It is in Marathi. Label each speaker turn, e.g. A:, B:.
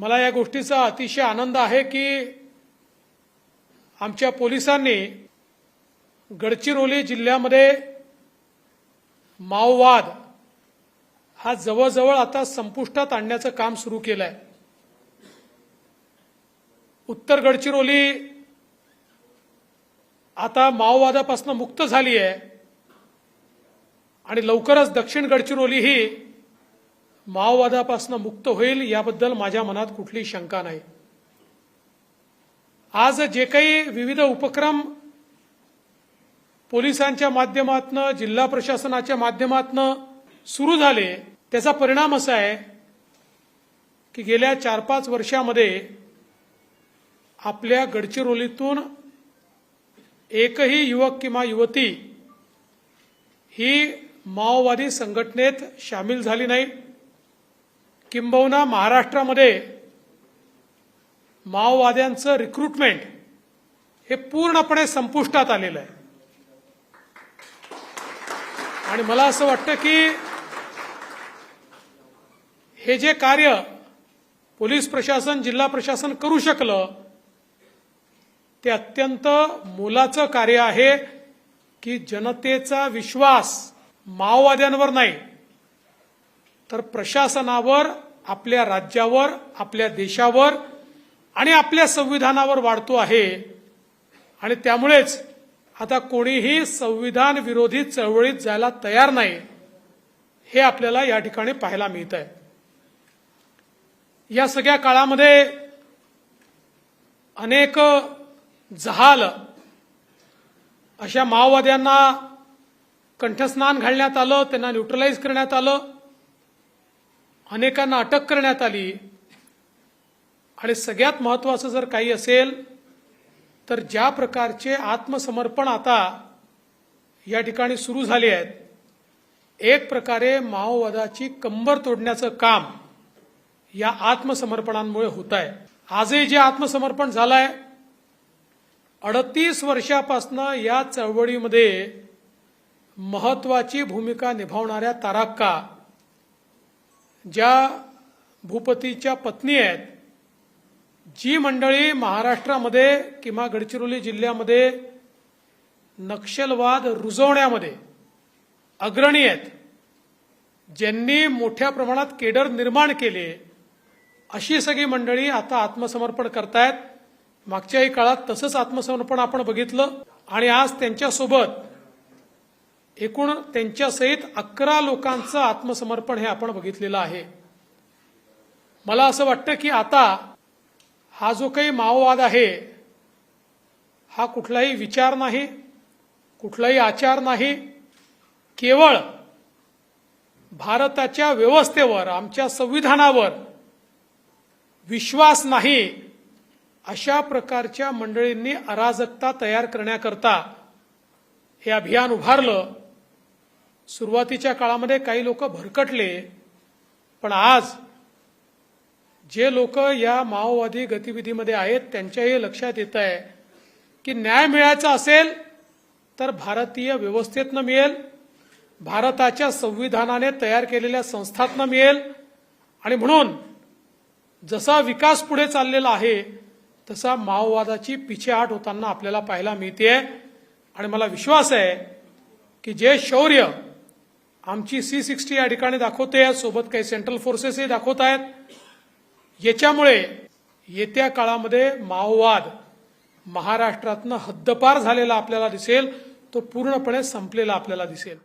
A: मला या गोष्टीचा अतिशय आनंद आहे की आमच्या पोलिसांनी गडचिरोली जिल्ह्यामध्ये माओवाद हा जवळजवळ आता संपुष्टात आणण्याचं काम सुरू केलं आहे उत्तर गडचिरोली आता माओवादापासून मुक्त झाली आहे आणि लवकरच दक्षिण गडचिरोली ही माओवादापासून मुक्त होईल याबद्दल माझ्या मनात कुठली शंका नाही. आज जे काही विविध उपक्रम पोलिसांच्या माध्यमातून जिल्हा प्रशासनाच्या माध्यमातून सुरू झाले त्याचा परिणाम असा आहे की गेल्या चार पाच वर्षामध्ये आपल्या गडचिरोलीतून एकही युवक किंवा युवती ही माओवादी संघटनेत सामील झाली नाही. किंबहुना महाराष्ट्रामध्ये माओवाद्यांचं रिक्रुटमेंट हे पूर्णपणे संपुष्टात आलेलं आहे. आणि मला असं वाटतं की हे जे कार्य पोलीस प्रशासन जिल्हा प्रशासन करू शकलं ते अत्यंत मोलाचं कार्य आहे की जनतेचा विश्वास माओवाद्यांवर नाही. तर प्रशासनावर आपल्या राज्यावर आपल्या देशावर आणि आपल्या संविधानावर वाढतो आहे. आणि त्यामुळेच आता कोणीही संविधान विरोधी चळवळीत जायला तयार नाही हे आपल्याला या ठिकाणी पाहायला मिळत आहे या सगळ्या काळामध्ये अनेक जहाल अशा माओवाद्यांना कंठस्नान घालण्यात आलं त्यांना न्यूट्रलाइज करण्यात आलं. अनेकांना अटक करण्यात आली. आणि सगळ्यात महत्वाचं जर काही असेल तर ज्या प्रकारचे आत्मसमर्पण आता या ठिकाणी सुरू झाले आहेत एक प्रकारे माओवादाची कंबर तोडण्याचं काम या आत्मसमर्पणांमुळे होत आहे आजही जे आत्मसमर्पण झालं आहे अडतीस वर्षापासनं या चळवळीमध्ये महत्वाची भूमिका निभावणाऱ्या ताराक्का ज्या भूपतीच्या पत्नी आहेत जी मंडळी महाराष्ट्रामध्ये किंवा गडचिरोली जिल्ह्यामध्ये नक्षलवाद रुजवण्यामध्ये अग्रणी आहेत ज्यांनी मोठ्या प्रमाणात केडर निर्माण केले अशी सगळी मंडळी आता आत्मसमर्पण करतायत. मागच्याही काळात तसंच आत्मसमर्पण आपण बघितलं आणि आज त्यांच्यासोबत एकूण त्यांच्यासहित अकरा लोकांचं आत्मसमर्पण हे आपण बघितलेलं आहे. मला असं वाटतं की आता हा जो काही माओवाद आहे हा कुठलाही विचार नाही कुठलाही आचार नाही केवळ भारताच्या व्यवस्थेवर आमच्या संविधानावर विश्वास नाही अशा प्रकारच्या मंडळींनी अराजकता तयार करण्याकरता हे अभियान उभारलं. सुरुवातीच्या काळामध्ये काही लोक भरकटले पण आज जे लोक या माओवादी गतिविधीमध्ये आहेत त्यांच्याही लक्षात येत आहे की न्याय मिळायचा असेल तर भारतीय व्यवस्थेतनं मिळेल भारताच्या संविधानाने तयार केलेल्या संस्थातनं मिळेल आणि म्हणून जसा विकास पुढे चाललेला आहे तसा माओवादाची पिछेहाट होताना आपल्याला पाहायला मिळते आणि मला विश्वास आहे की जे शौर्य आमची सी सिक्स्टी या ठिकाणी दाखवते सोबत काही सेंट्रल फोर्सेसही दाखवत आहेत. याच्यामुळे येत्या काळामध्ये माओवाद महाराष्ट्रातनं हद्दपार झालेला आपल्याला दिसेल. तो पूर्णपणे संपलेला आपल्याला दिसेल.